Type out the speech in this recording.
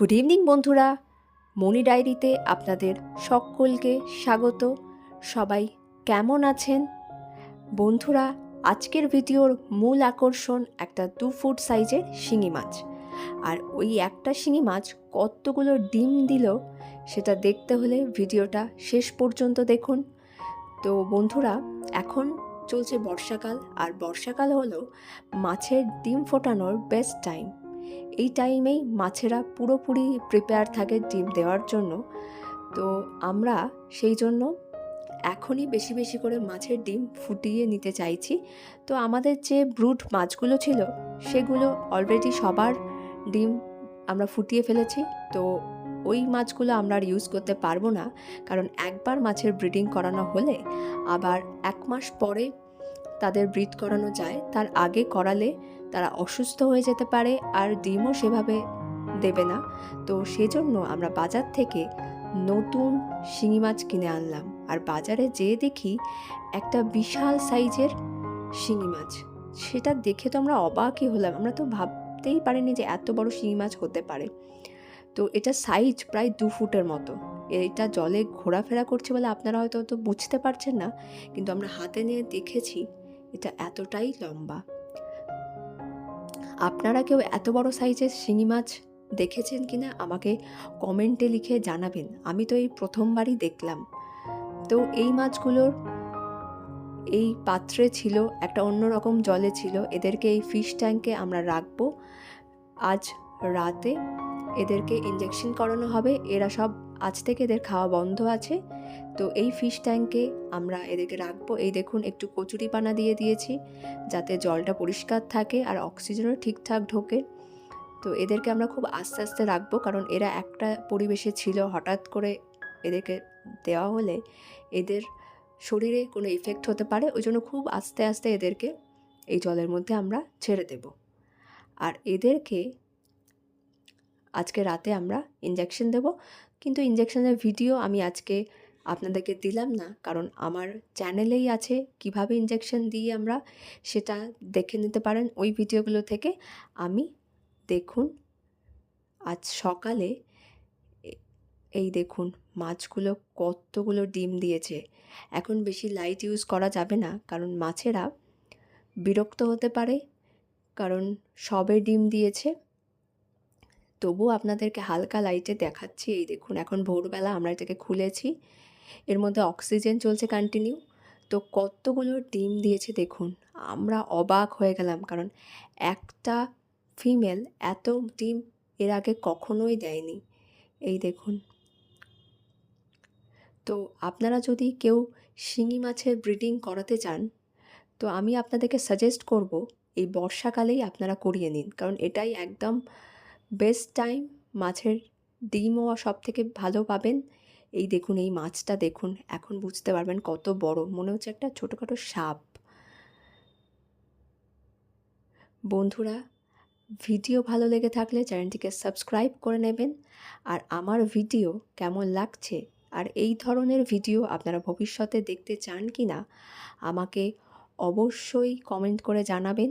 Good evening বন্ধুরা। মনি ডায়েরিতে আপনাদের সকলকে স্বাগত। সবাই কেমন আছেন? বন্ধুরা, আজকের ভিডিওর মূল আকর্ষণ একটা দু ফুট সাইজের শিঙি মাছ। আর ওই একটা শিঙি মাছ কতগুলো ডিম দিল, সেটা দেখতে হলে ভিডিওটা শেষ পর্যন্ত দেখুন। তো বন্ধুরা, এখন চলছে বর্ষাকাল, আর বর্ষাকাল হলো মাছের ডিম ফোটানোর বেস্ট টাইম এই টাইমেই মাছেরা পুরোপুরি প্রিপেয়ার থাকে ডিম দেওয়ার জন্য। তো আমরা সেই জন্য এখনই বেশি বেশি করে মাছের ডিম ফুটিয়ে নিতে চাইছি। তো আমাদের যে ব্রুড মাছগুলো ছিল, সেগুলো অলরেডি সবার ডিম আমরা ফুটিয়ে ফেলেছি। তো ওই মাছগুলো আমরা আর ইউজ করতে পারব না। কারণ একবার মাছের ব্রিডিং করানো হলে আবার এক মাস পরে তাদের ব্রিড করানো যায়, তার আগে করালে তারা অসুস্থ হয়ে যেতে পারে আর ডিমও সেভাবে দেবে না। তো সেজন্য আমরা বাজার থেকে নতুন শিঙি মাছ কিনে আনলাম। আর বাজারে যেয়ে দেখি একটা বিশাল সাইজের শিঙি মাছ। সেটা দেখে তো আমরা অবাকই হলাম। আমরা তো ভাবতেই পারিনি যে এত বড় শিঙি মাছ হতে পারে। তো এটা সাইজ প্রায় দু ফুটের মতো। এটা জলে ঘোরাফেরা করছে বলে আপনারা হয়তো তো বুঝতে পারছেন না। কিন্তু আমরা হাতে নিয়ে দেখেছি এটা এতটাই লম্বা। আপনারা কেউ এত বড় সাইজের শিঙি মাছ দেখেছেন কি না আমাকে কমেন্টে লিখে জানাবেন। আমি তো এই প্রথমবারই দেখলাম। তো এই মাছগুলোর এই পাত্রে ছিল একটা অন্যরকম জলে ছিল। এদেরকে এই ফিশ ট্যাঙ্কে আমরা রাখব। আজ রাতে এদেরকে ইঞ্জেকশন করানো হবে। এরা সব আজ থেকে এদের খাওয়া বন্ধ আছে। তো এই ফিশ ট্যাঙ্কে আমরা এদেরকে রাখব। এই দেখুন, একটু কচুরি পানা দিয়ে দিয়েছি, যাতে জলটা পরিষ্কার থাকে আর অক্সিজেনও ঠিকঠাক ঢোকে। তো এদেরকে আমরা খুব আস্তে আস্তে রাখব, কারণ এরা একটা পরিবেশে ছিল, হঠাৎ করে এদেরকে দেওয়া হলে এদের শরীরে কোনো ইফেক্ট হতে পারে। ওই জন্য খুব আস্তে আস্তে এদেরকে এই জলের মধ্যে আমরা ছেড়ে দেব। আর এদেরকে আজকে রাতে আমরা ইঞ্জেকশন দেব। কিন্তু ইঞ্জেকশনের ভিডিও আমি আজকে আপনাদেরকে দিলাম না। কারণ আমার চ্যানেলেই আছে কীভাবে ইঞ্জেকশন দিই আমরা সেটা দেখে নিতে পারেন। ওই ভিডিওগুলো থেকে আমি দেখুন, আজ সকালে এই দেখুন মাছগুলো কতগুলো ডিম দিয়েছে। এখন বেশি লাইট ইউজ করা যাবে না, কারণ মাছেরা বিরক্ত হতে পারে, কারণ সবে ডিম দিয়েছে। তবু আপনাদেরকে হালকা লাইটে দেখাচ্ছি। এই দেখুন, এখন ভোরবেলা আমরা এটাকে খুলেছি। এর মধ্যে অক্সিজেন চলছে কন্টিনিউ তো কতগুলো ডিম দিয়েছে দেখুন, আমরা অবাক হয়ে গেলাম। কারণ একটা ফিমেল এত ডিম এর আগে কখনোই দেয়নি। এই দেখুন। তো আপনারা যদি কেউ শিঙি মাছের ব্রিডিং করাতে চান, তো আমি আপনাদেরকে সাজেস্ট করব, এই বর্ষাকালেই আপনারা করিয়ে নিন। কারণ এটাই একদম বেস্ট টাইম মাছের ডিমও সব থেকে ভালো পাবেন। এই দেখুন, এই মাছটা দেখুন, এখন বুঝতে পারবেন কত বড়, মনে হচ্ছে একটা ছোটোখাটো সাপ। বন্ধুরা, ভিডিও ভালো লেগে থাকলে চ্যানেলটিকে সাবস্ক্রাইব করে নেবেন, আর আমার ভিডিও কেমন লাগছে, আর এই ধরনের ভিডিও আপনারা ভবিষ্যতে দেখতে চান কি না আমাকে অবশ্যই কমেন্ট করে জানাবেন।